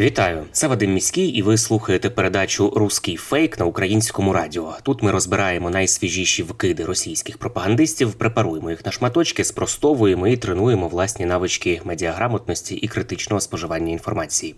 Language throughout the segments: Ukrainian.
Вітаю, це Вадим Міський, і ви слухаєте передачу Руський фейк на українському радіо. Тут ми розбираємо найсвіжіші вкиди російських пропагандистів, препаруємо їх на шматочки, спростовуємо і тренуємо власні навички медіаграмотності і критичного споживання інформації.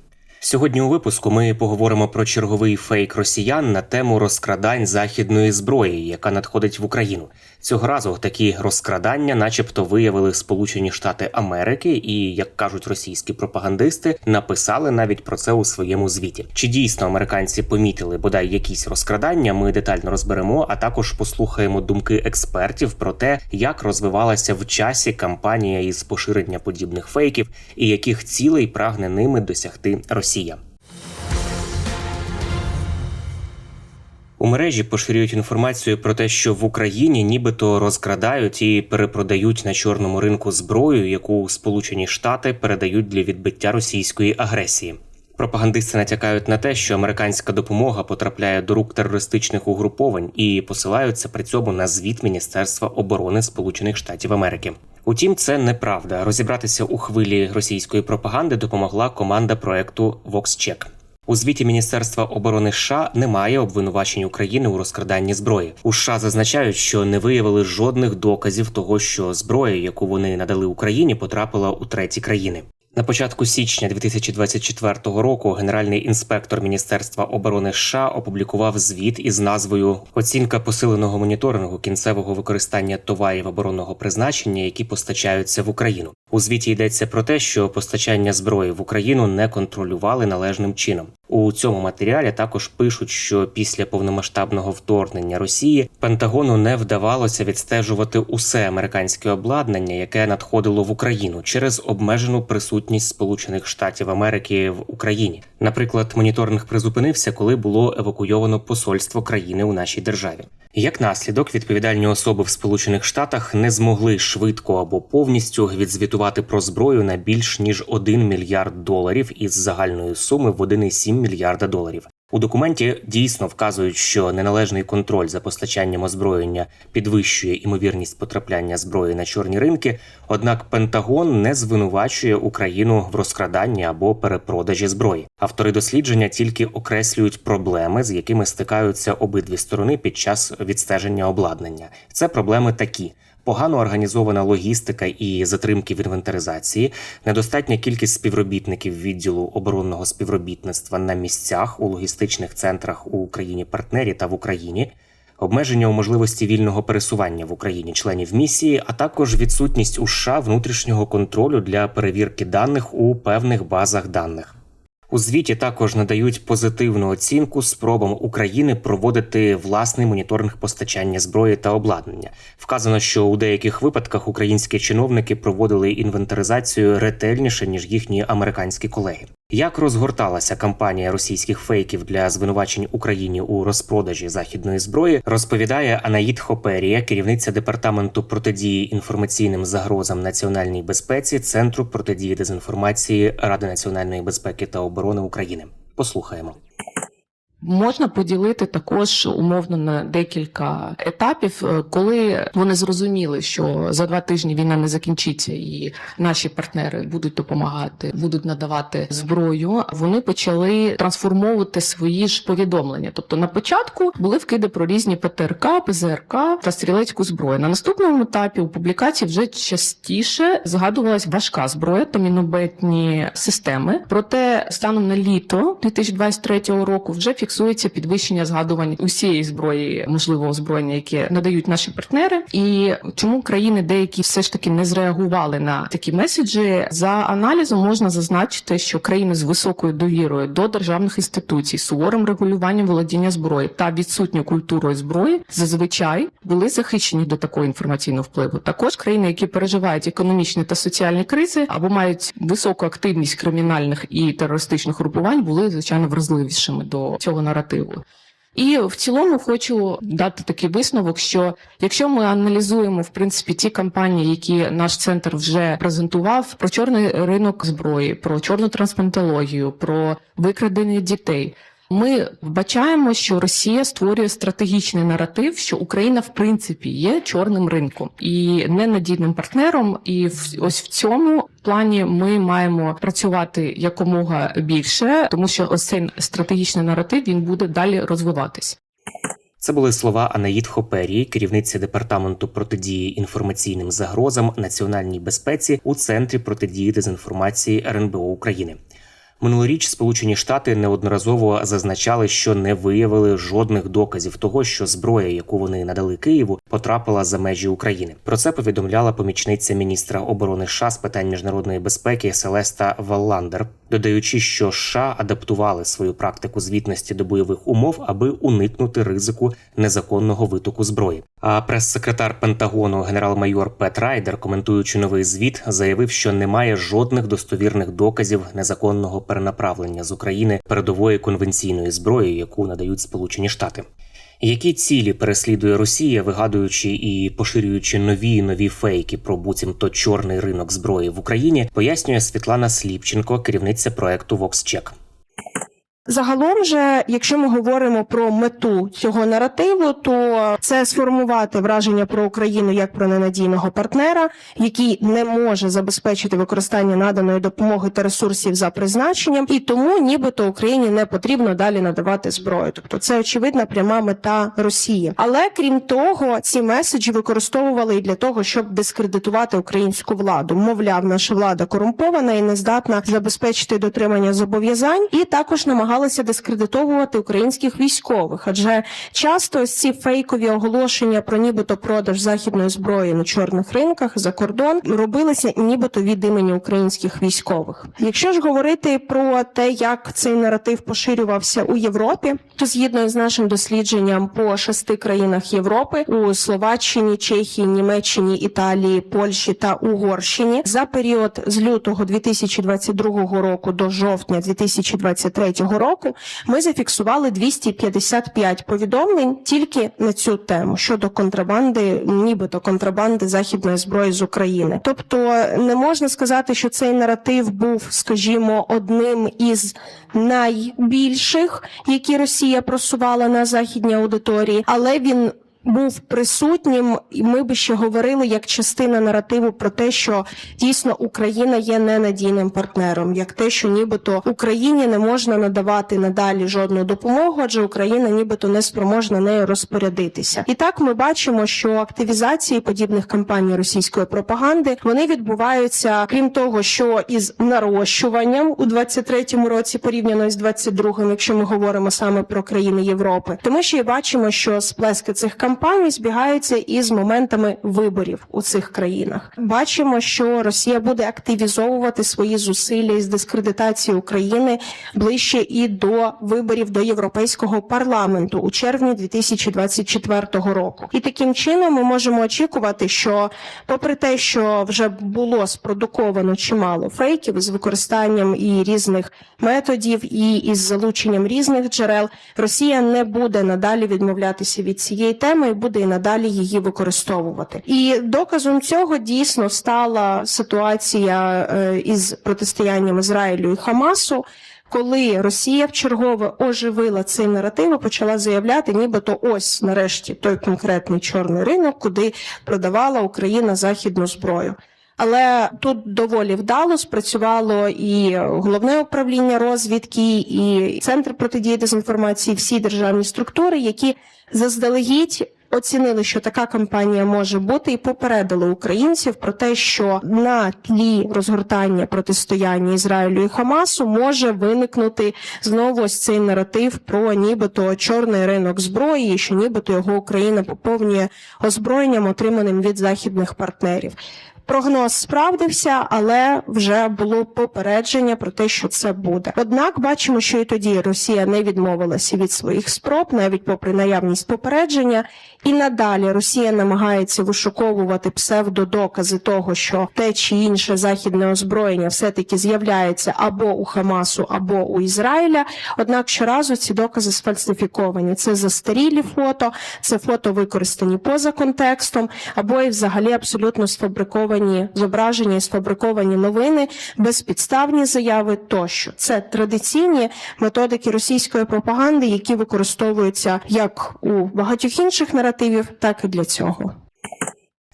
Сьогодні у випуску ми поговоримо про черговий фейк росіян на тему розкрадань західної зброї, яка надходить в Україну. Цього разу такі розкрадання, начебто, виявили Сполучені Штати Америки, і як кажуть російські пропагандисти, написали навіть про це у своєму звіті. Чи дійсно американці помітили бодай якісь розкрадання? Ми детально розберемо, а також послухаємо думки експертів про те, як розвивалася в часі кампанія із поширення подібних фейків і яких цілей прагне ними досягти Росія. У мережі поширюють інформацію про те, що в Україні нібито розкрадають і перепродають на чорному ринку зброю, яку Сполучені Штати передають для відбиття російської агресії. Пропагандисти натякають на те, що американська допомога потрапляє до рук терористичних угруповань і посилаються при цьому на звіт Міністерства оборони Сполучених Штатів Америки. Утім, це неправда. Розібратися у хвилі російської пропаганди допомогла команда проекту VoxCheck. У звіті Міністерства оборони США немає обвинувачень України у розкраданні зброї. У США зазначають, що не виявили жодних доказів того, що зброя, яку вони надали Україні, потрапила у треті країни. На початку січня 2024 року генеральний інспектор Міністерства оборони США опублікував звіт із назвою Оцінка посиленого моніторингу кінцевого використання товарів оборонного призначення, які постачаються в Україну. У звіті йдеться про те, що постачання зброї в Україну не контролювали належним чином. У цьому матеріалі також пишуть, що після повномасштабного вторгнення Росії Пентагону не вдавалося відстежувати усе американське обладнання, яке надходило в Україну через обмежену присутність Сполучених Штатів Америки в Україні. Наприклад, моніторинг призупинився, коли було евакуйовано посольство країни у нашій державі. Як наслідок, відповідальні особи в Сполучених Штатах не змогли швидко або повністю відзвітувати про зброю на більш ніж 1 мільярд доларів із загальної суми в 1,7 мільярда доларів. У документі дійсно вказують, що неналежний контроль за постачанням озброєння підвищує імовірність потрапляння зброї на чорні ринки. Однак Пентагон не звинувачує Україну в розкраданні або перепродажі зброї. Автори дослідження тільки окреслюють проблеми, з якими стикаються обидві сторони під час відстеження обладнання. Це проблеми такі. Погано організована логістика і затримки в інвентаризації, недостатня кількість співробітників відділу оборонного співробітництва на місцях у логістичних центрах у Україні партнері та в Україні, обмеження у можливості вільного пересування в Україні членів місії, а також відсутність у США внутрішнього контролю для перевірки даних у певних базах даних. У звіті також надають позитивну оцінку спробам України проводити власний моніторинг постачання зброї та обладнання. Вказано, що у деяких випадках українські чиновники проводили інвентаризацію ретельніше ніж їхні американські колеги. Як розгорталася кампанія російських фейків для звинувачень Україні у розпродажі західної зброї, розповідає Анаїд Хоперія, керівниця департаменту протидії інформаційним загрозам національній безпеці Центру протидії дезінформації Ради національної безпеки та оборони України. Послухаємо. Можна поділити також умовно на декілька етапів, е, коли вони зрозуміли, що за два тижні війна не закінчиться, і наші партнери будуть допомагати, будуть надавати зброю. Вони почали трансформовувати свої ж повідомлення. Тобто на початку були вкиди про різні ПТРК, ПЗРК та стрілецьку зброю. На наступному етапі у публікації вже частіше згадувалась важка зброя та мінометні системи. Проте станом на літо 2023 року вже фіксується підвищення згадувань усієї зброї, можливого озброєння, яке надають наші партнери. І чому країни деякі все ж таки не зреагували на такі меседжі? За аналізом можна зазначити, що країни з високою довірою до державних інституцій, суворим регулюванням володіння зброї та відсутньою культурою зброї зазвичай були захищені до такого інформаційного впливу. Також країни, які переживають економічні та соціальні кризи або мають високу активність кримінальних і терористичних групувань, були звичайно вразливішими до цього наративу. І в цілому хочу дати такий висновок, що якщо ми аналізуємо в принципі ті кампанії, які наш центр вже презентував про чорний ринок зброї, про чорну трансплантологію, про викрадення дітей. Ми вбачаємо, що Росія створює стратегічний наратив, що Україна в принципі є чорним ринком і ненадійним партнером. І в ось в цьому плані ми маємо працювати якомога більше, тому що ось цей стратегічний наратив він буде далі розвиватись. Це були слова Анаїд Хоперії, керівниці департаменту протидії інформаційним загрозам національній безпеці у центрі протидії дезінформації РНБО України. Минулоріч Сполучені Штати неодноразово зазначали, що не виявили жодних доказів того, що зброя, яку вони надали Києву, потрапила за межі України. Про це повідомляла помічниця міністра оборони США з питань міжнародної безпеки Селеста Валландер, додаючи, що США адаптували свою практику звітності до бойових умов, аби уникнути ризику незаконного витоку зброї. А прес-секретар Пентагону генерал-майор Пет Райдер, коментуючи новий звіт, заявив, що немає жодних достовірних доказів незаконного перенаправлення з України передової конвенційної зброї, яку надають Сполучені Штати. Які цілі переслідує Росія, вигадуючи і поширюючи нові нові фейки про буцімто чорний ринок зброї в Україні, пояснює Світлана Сліпченко, керівниця проекту VoxCheck. Загалом же, якщо ми говоримо про мету цього наративу, то це сформувати враження про Україну як про ненадійного партнера, який не може забезпечити використання наданої допомоги та ресурсів за призначенням, і тому нібито Україні не потрібно далі надавати зброю. Тобто це очевидна пряма мета Росії. Але крім того, ці меседжі використовували і для того, щоб дискредитувати українську владу. Мовляв, наша влада корумпована і не здатна забезпечити дотримання зобов'язань, і також намагалися дискредитовувати українських військових, адже часто ось ці фейкові оголошення про нібито продаж західної зброї на чорних ринках за кордон робилися нібито від імені українських військових. Якщо ж говорити про те, як цей наратив поширювався у Європі, то згідно з нашим дослідженням по шести країнах Європи у Словаччині, Чехії, Німеччині, Італії, Польщі та Угорщині за період з лютого 2022 року до жовтня 2023 року ми зафіксували 255 повідомлень тільки на цю тему щодо контрабанди, нібито контрабанди західної зброї з України. Тобто не можна сказати, що цей наратив був, скажімо, одним із найбільших, які Росія просувала на західній аудиторії, але він був присутнім, і ми би ще говорили як частина наративу про те, що дійсно Україна є ненадійним партнером, як те, що нібито Україні не можна надавати надалі жодну допомогу, адже Україна нібито не спроможна нею розпорядитися. І так ми бачимо, що активізації подібних кампаній російської пропаганди вони відбуваються, крім того, що із нарощуванням у 23-му році порівняно з 22-м, якщо ми говоримо саме про країни Європи, то ми ще й бачимо, що сплески цих кампаній збігаються із моментами виборів у цих країнах. Бачимо, що Росія буде активізовувати свої зусилля із дискредитації України ближче і до виборів до Європейського парламенту у червні 2024 року. І таким чином ми можемо очікувати, що, попри те, що вже було спродуковано чимало фейків з використанням і різних методів, і із залученням різних джерел, Росія не буде надалі відмовлятися від цієї теми і буде надалі її використовувати. І доказом цього дійсно стала ситуація е, із протистоянням Ізраїлю і Хамасу. Коли Росія вчергове оживила цей наратив і почала заявляти, нібито ось нарешті той конкретний чорний ринок, куди продавала Україна західну зброю. Але тут доволі вдало спрацювало і головне управління розвідки, і центр протидії дезінформації, всі державні структури, які заздалегідь оцінили, що така кампанія може бути, і попередили українців про те, що на тлі розгортання протистояння Ізраїлю і Хамасу може виникнути знову ось цей наратив про нібито чорний ринок зброї, що нібито його Україна поповнює озброєнням, отриманим від західних партнерів. Прогноз справдився, але вже було попередження про те, що це буде. Однак бачимо, що і тоді Росія не відмовилася від своїх спроб, навіть попри наявність попередження, і надалі Росія намагається вишуковувати псевдодокази того, що те чи інше західне озброєння все таки з'являється або у Хамасу, або у Ізраїля. Однак щоразу ці докази сфальсифіковані. Це застарілі фото, це фото використані поза контекстом, або і взагалі абсолютно сфабриковані зображення і сфабриковані новини, безпідставні заяви тощо. Це традиційні методики російської пропаганди, які використовуються як у багатьох інших наративів, так і для цього.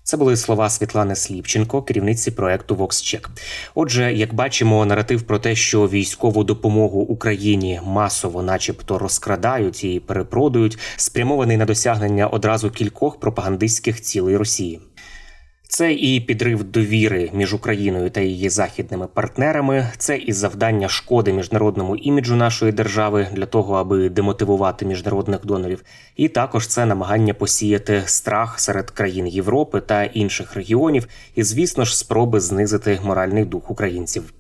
Це були слова Світлани Сліпченко, керівниці проекту VoxCheck. Отже, як бачимо, наратив про те, що військову допомогу Україні масово, начебто, розкрадають і перепродають, спрямований на досягнення одразу кількох пропагандистських цілей Росії. Це і підрив довіри між Україною та її західними партнерами, це і завдання шкоди міжнародному іміджу нашої держави для того, аби демотивувати міжнародних донорів, і також це намагання посіяти страх серед країн Європи та інших регіонів, і звісно ж спроби знизити моральний дух українців.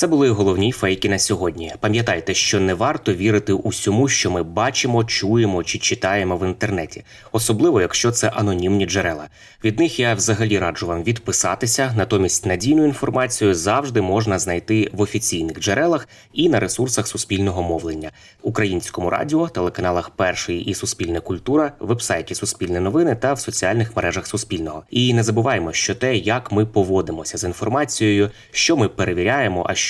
Це були головні фейки на сьогодні. Пам'ятайте, що не варто вірити усьому, що ми бачимо, чуємо чи читаємо в інтернеті, особливо якщо це анонімні джерела. Від них я взагалі раджу вам відписатися. Натомість надійну інформацію завжди можна знайти в офіційних джерелах і на ресурсах суспільного мовлення, українському радіо, телеканалах Перший і Суспільне культура, вебсайті Суспільне новини та в соціальних мережах Суспільного. І не забуваємо, що те, як ми поводимося з інформацією, що ми перевіряємо, а що